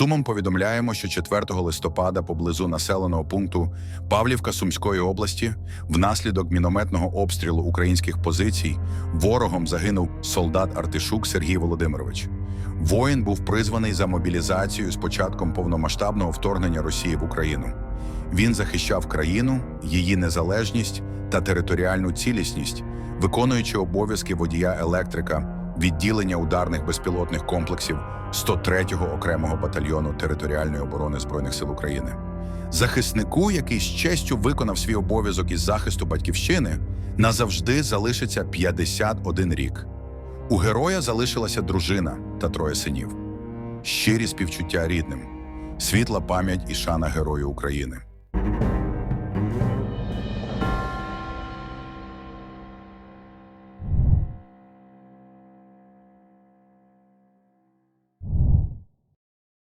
сумом повідомляємо, що 4 листопада поблизу населеного пункту Павлівка Сумської області внаслідок мінометного обстрілу українських позицій ворогом загинув солдат Артишук Сергій Володимирович. Воїн був призваний за мобілізацію з початком повномасштабного вторгнення Росії в Україну. Він захищав країну, її незалежність та територіальну цілісність, виконуючи обов'язки водія електрика відділення ударних безпілотних комплексів 103-го окремого батальйону територіальної оборони Збройних сил України. Захиснику, який з честю виконав свій обов'язок із захисту батьківщини, назавжди залишиться 51 рік. У героя залишилася дружина та троє синів. Щирі співчуття рідним, світла пам'ять і шана Герою України.